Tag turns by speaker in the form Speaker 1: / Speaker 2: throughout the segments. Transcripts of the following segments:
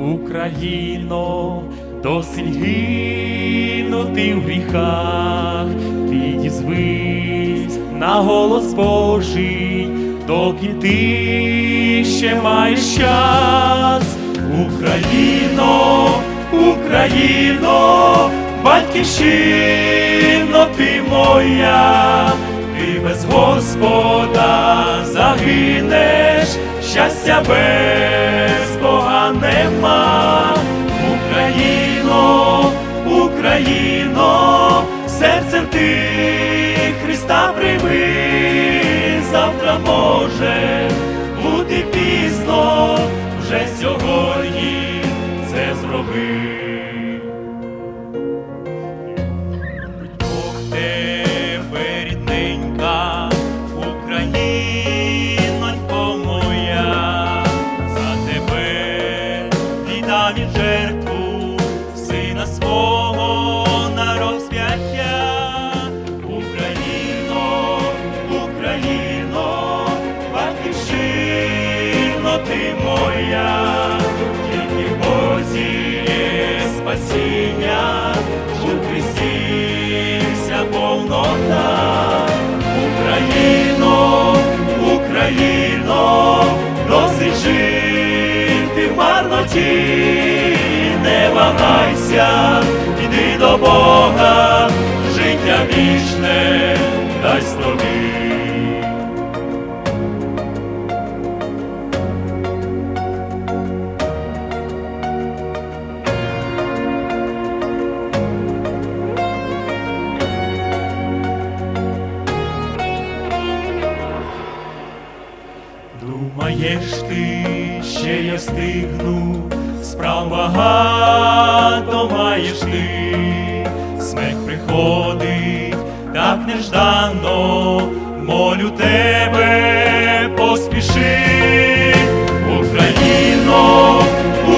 Speaker 1: Україно, досить гинути в гріхах, підізвись на голос Божий, доки ти ще маєш час. Україно, Україно, батьківщино ти моя, ти без Господа загинеш, щастя без нема. Україно, Україно, серцем ти Христа прийми, завтра може бути пізно, вже сьогодні це зроби. Свого на розп'яття. Україно, Україно, батьківщино ти моя, тільки Бозі спасіння, у Христі повнота. Україно, Україно, досить жити в марноті, вагайся, іди до Бога, життя вічне дасть тобі. Думаєш ти, ще я встигну, справ багато маєш ти, смерть приходить так неждано, молю тебе, поспіши, Україно,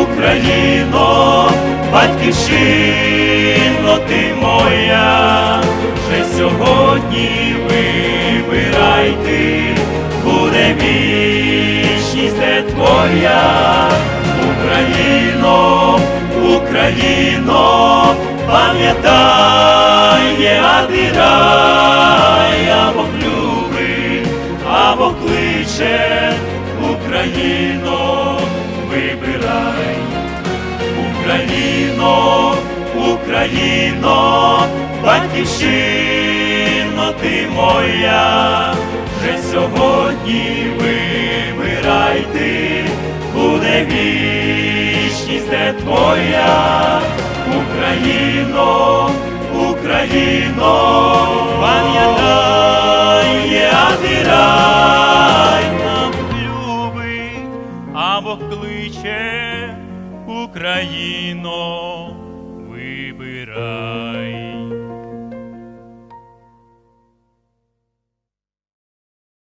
Speaker 1: Україно, батьківщино ти моя, вже сьогодні вибирай Україно, Україно, пам'ятай, є адмірай, або любить, або кличе, Україно, вибирай. Україно, Україно, батьківщино ти моя, вже сьогодні вибирай вічність де твоя, Україно, Україно, пам'ятай, є адмірай, нам любить або кличе. Україно, вибирай.